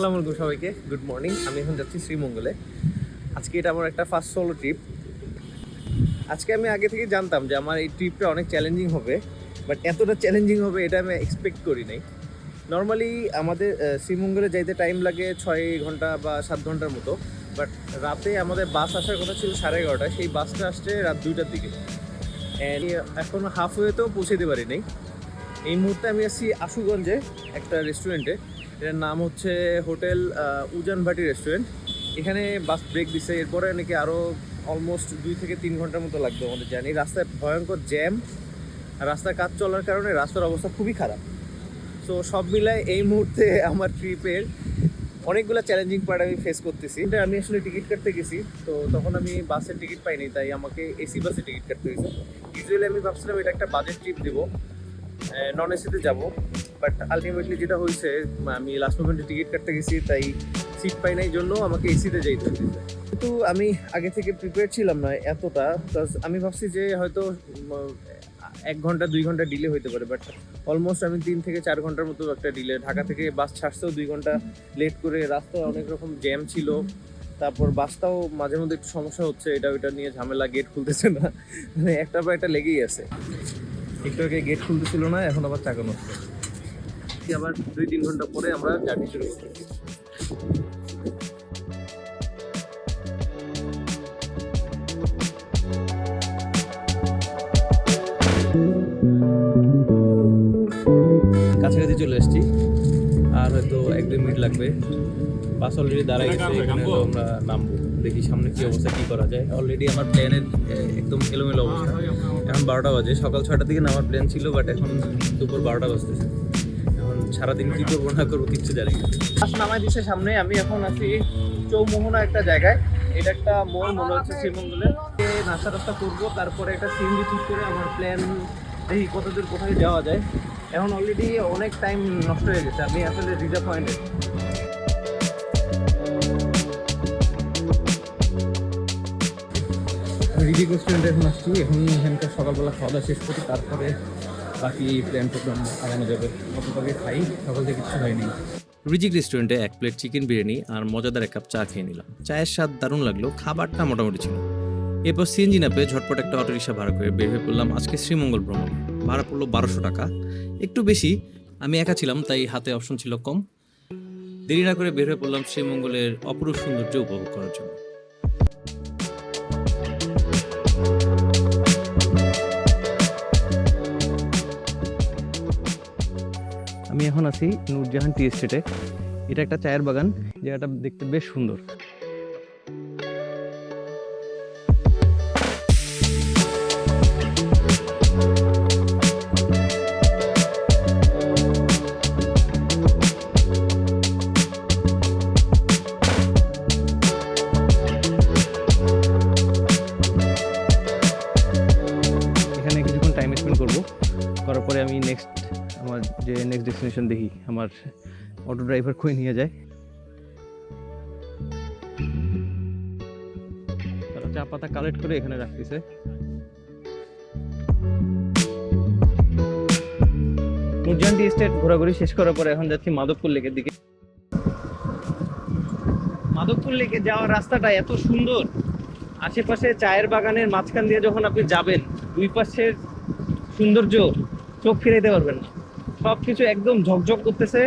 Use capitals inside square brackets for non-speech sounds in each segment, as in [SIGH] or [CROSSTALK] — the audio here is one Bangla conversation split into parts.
আসসালামু আলাইকুম সবাইকে। গুড মর্নিং আমি এখন যাচ্ছি শ্রীমঙ্গলে। আজকে এটা আমার একটা ফার্স্ট সোলো ট্রিপ আজকে আমি আগে থেকে জানতাম যে আমার এই ট্রিপটা অনেক চ্যালেঞ্জিং হবে বাট এতটা চ্যালেঞ্জিং হবে এটা আমি এক্সপেক্ট করি নাই। নর্মালি আমাদের শ্রীমঙ্গলে যাইতে টাইম লাগে ছয় ঘণ্টা বা সাত ঘণ্টার মতো বাট রাতে আমাদের বাস আসার কথা ছিল সাড়ে এগারোটায়, সেই বাসটা আসছে রাত দুইটার দিকে। এখন হাফ ওয়েতেও পৌঁছাতে পারি নাই। এই মুহূর্তে আমি আছি আশুগঞ্জে, একটা রেস্টুরেন্টে এটার নাম হচ্ছে হোটেল আহ, উজান ভাটি রেস্টুরেন্ট। এখানে বাস ব্রেক দিছে এরপরে নাকি আরও অলমোস্ট দুই থেকে তিন ঘণ্টার মতো লাগবে আমাদের জার্নি। রাস্তায় ভয়ঙ্কর জ্যাম আর রাস্তায় কাজ চলার কারণে রাস্তার অবস্থা খুবই খারাপ। তো সব মিলায় এই মুহূর্তে আমার ট্রিপের অনেকগুলো চ্যালেঞ্জিং পার্ট আমি ফেস করতেছি। এটা আমি আসলে টিকিট কাটতে গেছি তো তখন আমি বাসের টিকিট পাইনি তাই আমাকে এসি বাসে টিকিট কাটতে হয়েছে। ইউজুয়ালি আমি ভাবছিলাম এটা একটা বাজেট ট্রিপ দেবো নন এসিতে যাব। বাট আলটিমেটলি যেটা হয়েছে, আমি লাস্ট মোমেন্টে টিকিট কাটতে গেছি, তাই সিট পাই নাই জন্য আমাকে এসিতে যাইতে হয়েছে। কিন্তু আমি আগে থেকে প্রিপেয়ার ছিলাম না এতটা প্লাস আমি ভাবছি যে হয়তো এক ঘণ্টা, দুই ঘণ্টা ডিলে হইতে পারে বাট অলমোস্ট আমি তিন থেকে চার ঘণ্টার মতো একটা ডিলে ঢাকা থেকে বাস ছাড়ছেও দুই ঘণ্টা লেট করে, রাস্তায় অনেক রকম জ্যাম ছিল। তারপর বাসটাও মাঝে মধ্যে একটু সমস্যা হচ্ছে, এটা ওইটা নিয়ে ঝামেলা গেট খুলতেছে না। মানে একটা পর একটা লেগেই আছে। একটু আগে গেট খুলতেছিল না, এখন আবার চাকানো হচ্ছে আবার দুই তিন ঘণ্টা পরে আমরা জার্নি শুরু করতেছি কাছাকাছি চলে এসেছি। আর হয়তো এক দুই মিনিট লাগবে। বাস অলরেডি দাঁড়াই গেছে এখানে তো আমরা নামবো। দেখি সামনে কি অবস্থা কি করা যায়। অলরেডি আমার প্ল্যানের একদম এলোমেলো অবস্থা। এখন বারোটা বাজে। সকাল ছয়টার দিকে নামার প্ল্যান ছিল বাট এখন দুপুর বারোটা বাজতেছে। সারাদিন কি করব না করব কিচ্ছু জানি না। বাস নামাই দিচ্ছে সামনে আমি এখন আছি চৌমোহনা একটা জায়গায়। এটা একটা মোড় মনে হচ্ছে শ্রীমঙ্গলে। নাস্তা টাস্তা করব তারপরে একটা সিএনজি ঠিক করে আমার প্ল্যান দেখি কতদূর কোথায় যাওয়া যায়। এখন অলরেডি অনেক টাইম নষ্ট হয়ে গেছে আমি আসলে রিজার্ভ পয়েন্টে রিডিক রেস্টুরেন্টে এখন আসছি এখন এখানকার সকালবেলা খাওয়া দাওয়া শেষ করি তারপরে বাকি প্ল্যান প্রোগ্রাম আগানো যাবে। কতটাকে খাই, সকাল থেকে কিছু হয়নি রিজিক রেস্টুরেন্টে এক প্লেট চিকেন বিরিয়ানি আর মজাদার এক কাপ চা খেয়ে নিলাম। চায়ের স্বাদ দারুণ লাগল, খাবারটা মোটামুটি ছিল। এরপর সিএনজি না পেয়ে ঝটপট একটা অটোরিক্সা ভাড়া করে বের হয়ে পড়লাম আজকে শ্রীমঙ্গল ভ্রমণ। ভাড়া পড়ল বারোশো টাকা। একটু বেশি, আমি একা ছিলাম, তাই হাতে অপশন ছিল কম। দেরি না করে বের হয়ে পড়লাম শ্রীমঙ্গলের অপরূপ সৌন্দর্য উপভোগ করার জন্য। আমি এখন আছি নুরজাহান টি এস্টেটে। এটা একটা চায়ের বাগান জায়গাটা দেখতে বেশ সুন্দর। যে নেক্সট ডেস্টিনেশন দেখি, আমার অটো ড্রাইভার কই নিয়ে যায়। তারা চা পাতা কালেক্ট করে এখানে রাখতেছে। নুরজাহান্টি স্টেট ঘোরাঘুরি শেষ করার পরে এখন যাচ্ছি মাধবপুর লেকের দিকে। মাধবপুর লেকে যাওয়ার রাস্তাটা এত সুন্দর। আশেপাশে চায়ের বাগানের মাঝখান দিয়ে যখন আপনি যাবেন, দুই পাশের সৌন্দর্য চোখ ফিরাইতে পারবেন না। সবকিছু একদম ঝকঝক করতেছে।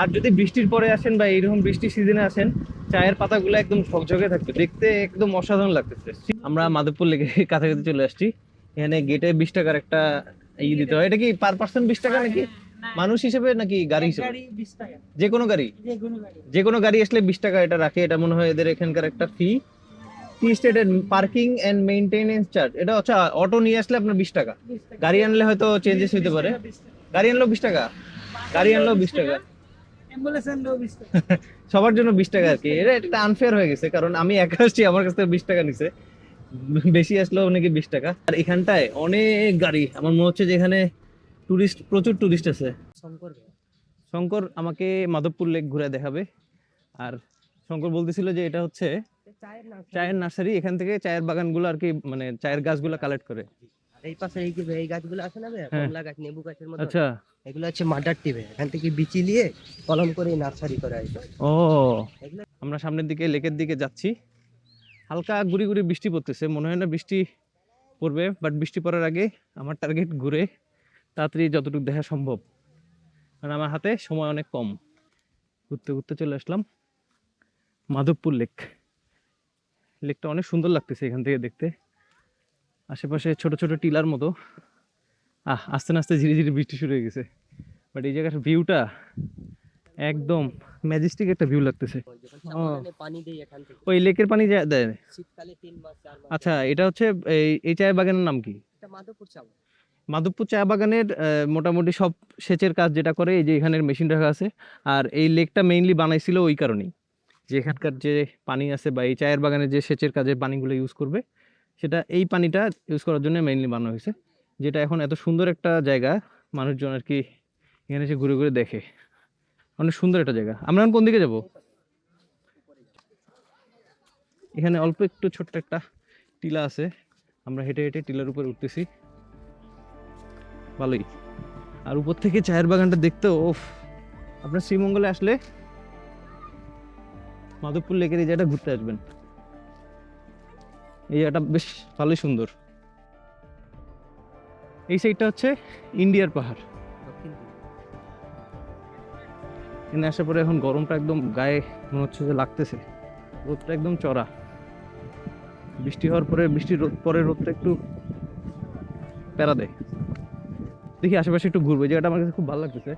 আর যদি বৃষ্টির পরে আসেন বা এইরকম বৃষ্টির সিজনে আসেন চায়ের পাতাগুলো একদম ঝকঝকে থাকবে। দেখতে একদম অসাধারণ লাগতেছে। আমরা মাধবপুর লেগে কাছাকাছি চলে আসছি। এখানে গেটে বিশ টাকার একটা ই দিতে হয়। এটা কি পার পার্সন বিশ টাকা নাকি? মানুষ হিসেবে নাকি গাড়ি হিসেবে? যে কোনো গাড়ি? যে কোনো গাড়ি আসলে বিশ টাকা এটা রাখে। এটা মনে হয় এদের এখানকার একটা ফি টি স্টেটের পার্কিং এন্ড মেইনটেনেন্স চার্জ এটা হচ্ছে অটো নিয়ে আসলে আপনার বিশ টাকা। গাড়ি আনলে হয়তো চেঞ্জেস হইতে পারে। গাড়ি আনলো বিশ টাকা। গাড়ি আনলো বিশ টাকা। [LAUGHS] সবার জন্য বিশ টাকা আর কি। এটা একটা আনফেয়ার হয়ে গেছে কারণ আমি একা আসছি আমার কাছ থেকে বিশ টাকা নিছে। বেশি আসলেও নাকি বিশ টাকা। আর এখানটায় অনেক গাড়ি। আমার মনে হচ্ছে যে এখানে টুরিস্ট প্রচুর টুরিস্ট আছে। শঙ্কর শঙ্কর আমাকে মাধবপুর লেক ঘুরে দেখাবে। আর শঙ্কর বলতেছিল যে এটা হচ্ছে চায়ের নার্সারি। এখান থেকে চায়ের বাগানগুলো আর কি মানে চায়ের গাছগুলো কালেক্ট করে। এই পাশে এই যে এই গাছগুলো আছে না বে, হ্যাঁ। কমলা গাছ লেবু গাছের মতো আচ্ছা। এগুলো হচ্ছে মাদার টিবে এখান থেকে বিচি নিয়ে কলম করে নার্সারি করা হয় ও আমরা সামনের দিকে লেকের দিকে যাচ্ছি। হালকা গুড়ি গুড়ি বৃষ্টি পড়তেছে মনে হয় না বৃষ্টি পড়বে বাট বৃষ্টি পড়ার আগে আমার টার্গেট ঘুরে তাড়াতাড়ি যতটুকু দেখা সম্ভব। কারণ আমার হাতে সময় অনেক কম। ঘুরতে ঘুরতে চলে আসলাম মাধবপুর লেক। লেকটা অনেক সুন্দর লাগতেছে এখান থেকে দেখতে। আশেপাশে ছোট ছোট টিলার মতো। আহ আস্তে আস্তে ধীরে ধীরে বৃষ্টি শুরু হয়ে গেছে। বাট এই জায়গার ভিউটা একদম ম্যাজেস্টিক একটা ভিউ লাগতেছে। ওই লেকের পানি দেয়। আচ্ছা এটা হচ্ছে এই এই চায়ের বাগানের নাম কি? এটা মাধবপুর চা বাগানের মোটামুটি সব সেচের কাজ যেটা করে এই যে এখানের মেশিন রাখা আছে। আর এই লেকটা মেইনলি বানাইছিল ওই কারণেই। যে এখানকার যে পানি আছে বা এই চায়ের বাগানের যে সেচের কাজে পানিগুলো ইউজ করবে সেটা এই পানিটা ইউজ করার জন্য মেইনলি বানানো হয়েছে। যেটা এখন এত সুন্দর একটা জায়গা, মানুষজন আর কি এখানে এসে ঘুরে ঘুরে দেখে। অনেক সুন্দর একটা জায়গা। আমরা এখন কোন দিকে যাব? এখানে অল্প একটু ছোট্ট একটা টিলা আছে। আমরা হেঁটে হেঁটে টিলার উপর উঠতেছি। ভালোই। আর উপর থেকে চায়ের বাগানটা দেখতে ওফ আপনার শ্রীমঙ্গলে আসলে মাধবপুর লেকের এই জায়গাটা ঘুরতে আসবেন। এই জায়গাটা বেশ ভালোই সুন্দর। এই সাইডটা হচ্ছে ইন্ডিয়ার পাহাড়। এখানে আসার পরে এখন গরমটা একদম গায়ে মনে হচ্ছে যে লাগতেছে। রোদটা একদম চড়া। বৃষ্টি হওয়ার পরে বৃষ্টির রোদ পরে রোদটা একটু প্যারা দেয়। দেখি আশেপাশে একটু ঘুরবো। জায়গাটা আমার কাছে খুব ভালো লাগতেছে।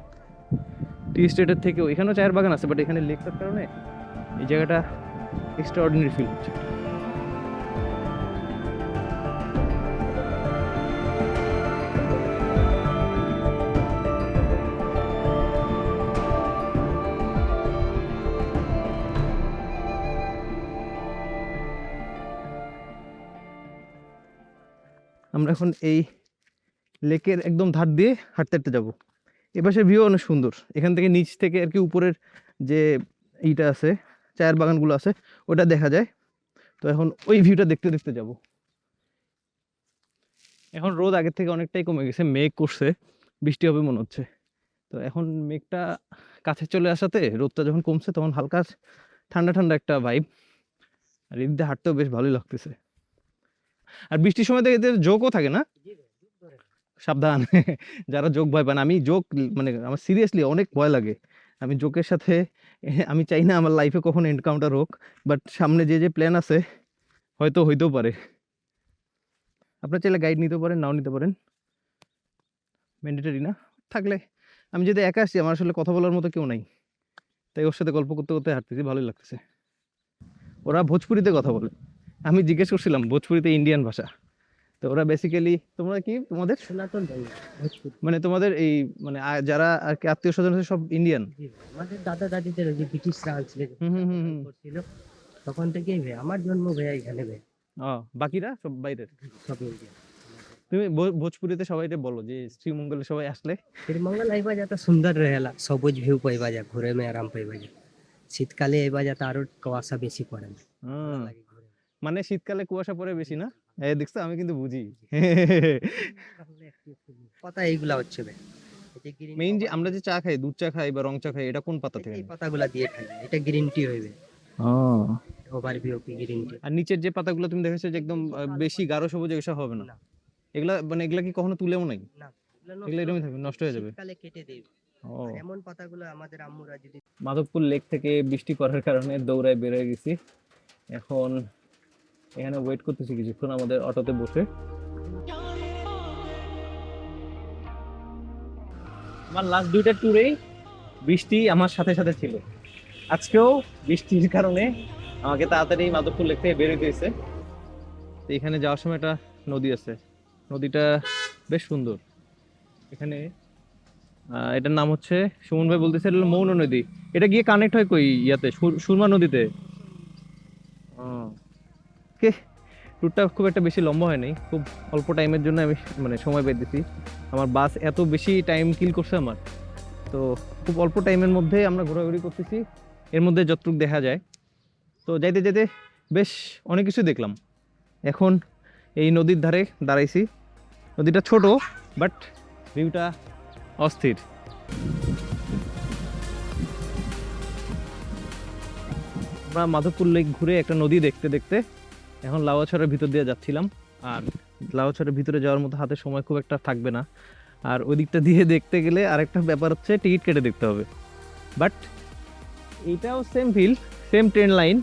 টি স্টেটের থেকেও। এখানেও চায়ের বাগান আছে বাট এখানে লেকটার কারণে এই জায়গাটা এক্সট্রা অর্ডিনারি ফিল হচ্ছে। আমরা এখন এই লেকের একদম ধার দিয়ে হাঁটতে হাঁটতে যাব। এপাশের ভিউ অনেক সুন্দর। এখান থেকে নিচ থেকে আর কি উপরের যে এইটা আছে, চায়ের বাগানগুলো আছে, ওটা দেখা যায়। তো এখন ওই ভিউটা দেখতে দেখতে যাব। এখন রোদ আগের থেকে অনেকটাই কমে গেছে, মেঘ করছে, বৃষ্টি হবে মনে হচ্ছে। তো এখন মেঘটা কাছে চলে আসাতে রোদটা যখন কমছে তখন হালকা ঠান্ডা ঠান্ডা একটা ভাইব আর দিয়ে হাঁটতেও বেশ ভালোই লাগতেছে। আর বৃষ্টির সময় দেখে জোকও থাকে না। সাবধান। [LAUGHS] যারা যোগ ভয় পান আমি যোগ মানে আমার সিরিয়াসলি অনেক ভয় লাগে। আমি যোগের সাথে, [LAUGHS] আমি চাই না আমার লাইফে কখনো এনকাউন্টার হোক বাট সামনে যে যে প্ল্যান আছে, হয়তো হইতেও পারে। আপনার চাইলে গাইড নিতে পারেন, নাও নিতে পারেন। ম্যান্ডেটারি না? থাকলে। আমি যদি একা আসছি আমার আসলে কথা বলার মতো কেউ নাই। তাই ওর সাথে গল্প করতে করতে হাঁটতেছি, ভালোই লাগতেছে। ওরা ভোজপুরিতে কথা বলে। আমি জিজ্ঞেস করছিলাম ভোজপুরিতে ইন্ডিয়ান ভাষা। তো ওরা বেসিক্যালি তোমরা কি তোমাদের? মানে তোমাদের এই মানে যারা আর কি আত্মীয় স্বজন আছে সব ইন্ডিয়ান আমাদের দাদা দাদিদের যে ব্রিটিশরা ছিল তখন থেকে আমার জন্ম ভাইয়া এখানে ও বাকিরা সব বাইরের? সব তুমি ভোজপুরিতে সবাইকে বলো যে শ্রীমঙ্গলে সবাই আসলে। শ্রীমঙ্গল আইবা যাতে সুন্দর রেহেলা সবুজ ভিউ পাইবা যা ঘুরে মে আরাম পাইবা যা। শীতকালে আইবা তা আরও কুয়াশা বেশি পড়ে না। লাগে। মানে শীতকালে কুয়াশা পড়ে বেশি না? এই দেখছ আমি কিন্তু বুঝি। [LAUGHS] পাতা এইগুলা হচ্ছে মেইন যে আমরা যে চা খাই দুধ চা খাই বা রং চা খাই এটা কোন পাতা থেকে পাতাগুলা দিয়ে খাই এটা গ্রিন টি হইবে। ও। ওভার কি গ্রিন টি আর নিচের যে পাতাগুলো তুমি দেখেছ যে একদম বেশি গাঢ় সবুজ এসব হবে না। এগুলা মানে এগুলা কি কখনো তুলেও নাই? না এগুলো এরকমই থাকবে নষ্ট হয়ে যাবে। শীতকালে কেটে দেবে এমন পাতাগুলো আমাদের আম্মুরা যদি মাধবপুর লেক থেকে বৃষ্টি পড়ার কারণে দৌড়ায় বের হয়ে গেছি। এখন এখানে ওয়েট করতেছি কিছুক্ষণ আমাদের অটোতে বসে। আমার লাস্ট দুইটা ট্যুরেই বৃষ্টি আমার সাথে সাথে ছিল। আজকেও বৃষ্টির কারণে আমাকে তাড়াতাড়ি মাধবপুর লেক থেকে বের হয়েছে তো এখানে যাওয়ার সময় একটা নদী আছে। নদীটা বেশ সুন্দর। এখানে এটার নাম হচ্ছে, সুমন ভাই বলতেছে মৌন নদী। এটা গিয়ে কানেক্ট হয় কই ইয়াতে? সুরমা নদীতে? কে ট্যুরটা খুব একটা বেশি লম্বা হয়নি, খুব অল্প টাইমের জন্য আমি মানে সময় পেয়েছি। আমার বাস এত বেশি টাইম কিল করছে আমার। তো খুব অল্প টাইমের মধ্যে আমরা ঘোরাঘুরি করতেছি। এর মধ্যে যতটুকু দেখা যায়। তো যাইতে যাইতে বেশ অনেক কিছু দেখলাম। এখন এই নদীর ধারে দাঁড়াইছি। নদীটা ছোট বাট ভিউটা অস্থির। আমরা মাধবপুর লেক ঘুরে একটা নদী দেখতে দেখতে এখন লাউয়াছড়ার ভিতর দিয়ে যাচ্ছিলাম, আর লাউয়াছড়ার ভিতরে যাওয়ার মতো হাতে সময় খুব একটা থাকবে না। আর ওই দিকটা দিয়ে দেখতে গেলে আরেকটা ব্যাপার হচ্ছে, টিকিট কেটে দেখতে হবে। বাট এইটাও same feel same train line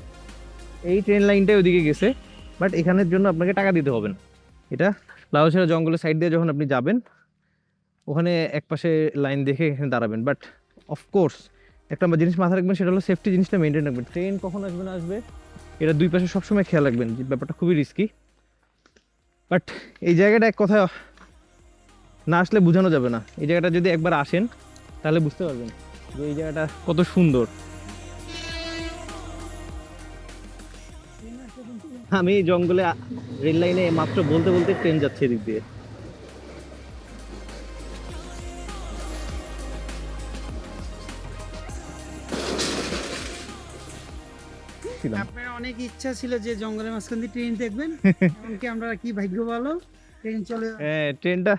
এই ট্রেন লাইনটাই ওইদিকে গেছে। বাট এখানের জন্য আপনাকে টাকা দিতে হবে না। এটা লাউছড়া জঙ্গলের সাইড দিয়ে যখন আপনি যাবেন, ওখানে এক পাশে লাইন দেখে এখানে দাঁড়াবেন। বাট অফকোর্স একটা জিনিস মাথায় রাখবেন, সেটা হলো সেফটি জিনিসটা মেনটেন রাখবেন। ট্রেন কখন আসবে না আসবে এটা দুই পাশে সবসময় খেয়াল রাখবেন যে ব্যাপারটা খুবই রিস্কি বাট এই জায়গাটা এক কথা না আসলে বোঝানো যাবে না। এই জায়গাটা যদি একবার আসেন, তাহলে বুঝতে পারবেন যে এই জায়গাটা কত সুন্দর। আমি জঙ্গলে, রেল লাইনে মাত্র বলতে বলতে ট্রেন যাচ্ছে এদিক দিয়ে। ছিলাম। আপনার অনেক ইচ্ছা ছিল যে জঙ্গলের মাঝখান দিয়ে ট্রেন দেখবেন। [LAUGHS] এমনকি আমরা কি ভাগ্য ভালো ট্রেন চলে হ্যাঁ ট্রেনটা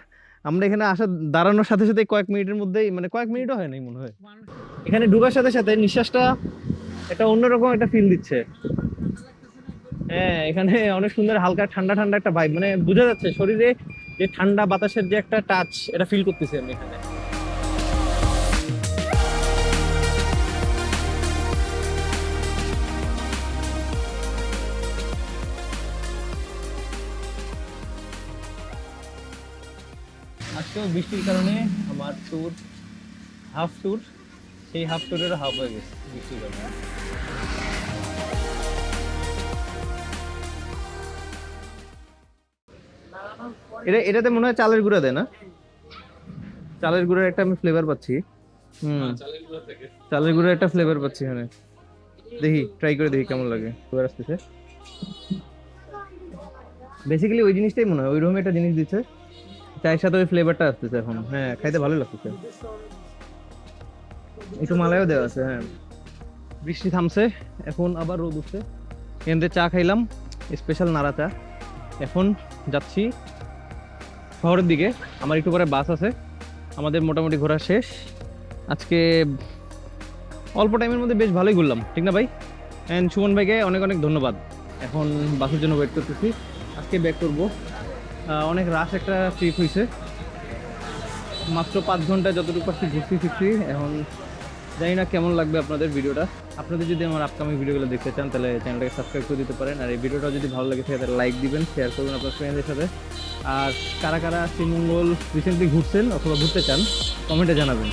আমরা এখানে আসা দাঁড়ানোর সাথে সাথে কয়েক মিনিটের মধ্যেই মানে কয়েক মিনিটও হয় নাই মনে হয়। এখানে ঢোকার সাথে সাথে নিঃশ্বাসটা একটা অন্যরকম একটা ফিল দিচ্ছে। হ্যাঁ এখানে অনেক সুন্দর হালকা ঠান্ডা ঠান্ডা একটা ভাইব মানে বোঝা যাচ্ছে শরীরে যে ঠান্ডা বাতাসের যে একটা টাচ এটা ফিল করতেছি আমি এখানে। আজকেও বৃষ্টির কারণে আমার ট্যুর হাফ ট্যুর সেই হাফ ট্যুরেরও হাফ হয়ে গেছে বৃষ্টির কারণে। এটা এটাতে মনে হয় চালের গুঁড়া দেয় না? চালের গুঁড়ার একটা আমি ফ্লেভার পাচ্ছি। হুম। চালের গুঁড়ার একটা ফ্লেভার পাচ্ছি এখানে। দেখি ট্রাই করে দেখি কেমন লাগে। ফ্লেভার আসতেছে। বেসিক্যালি ওই জিনিসটাই মনে হয় ওই রকম একটা জিনিস দিচ্ছে। চায়ের সাথে ওই ফ্লেভারটা আসতেছে এখন। হ্যাঁ খাইতে ভালো লাগতেছে। একটু মালাইও দেওয়া আছে হ্যাঁ। বৃষ্টি থামছে, এখন আবার রোদ উঠছে। থেকে চা খাইলাম স্পেশাল নাড়া চা। এখন যাচ্ছি শহরের দিকে। আমার একটু পরে বাস আছে। আমাদের মোটামুটি ঘোরা শেষ। আজকে অল্প টাইমের মধ্যে বেশ ভালোই ঘুরলাম, ঠিক না ভাই? অ্যান্ড সুমন ভাইকে অনেক অনেক ধন্যবাদ। এখন বাসের জন্য ওয়েট করতেছি। আজকে ব্যাক করব। অনেক রাশ একটা ট্রিপ হয়েছে মাত্র পাঁচ ঘন্টায় যতটুকু পারছি ঘুরছি, ফিরছি। এখন জানি না কেমন লাগবে আপনাদের ভিডিওটা আপনাদের যদি আমার আপকামিং ভিডিওগুলো দেখতে চান, তাহলে চ্যানেলটাকে সাবস্ক্রাইব করে দিতে পারেন। আর এই ভিডিওটা যদি ভালো লাগে থাকে তাহলে লাইক দিবেন শেয়ার করবেন আপনার ফ্রেন্ডদের সাথে। আর কারা কারা শ্রীমঙ্গল রিসেন্টলি ঘুরছেন অথবা ঘুরতে চান কমেন্টে জানাবেন।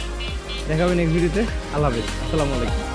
দেখা হবে নেক্সট ভিডিওতে আল্লাহ হাফেজ। আসসালামু আলাইকুম।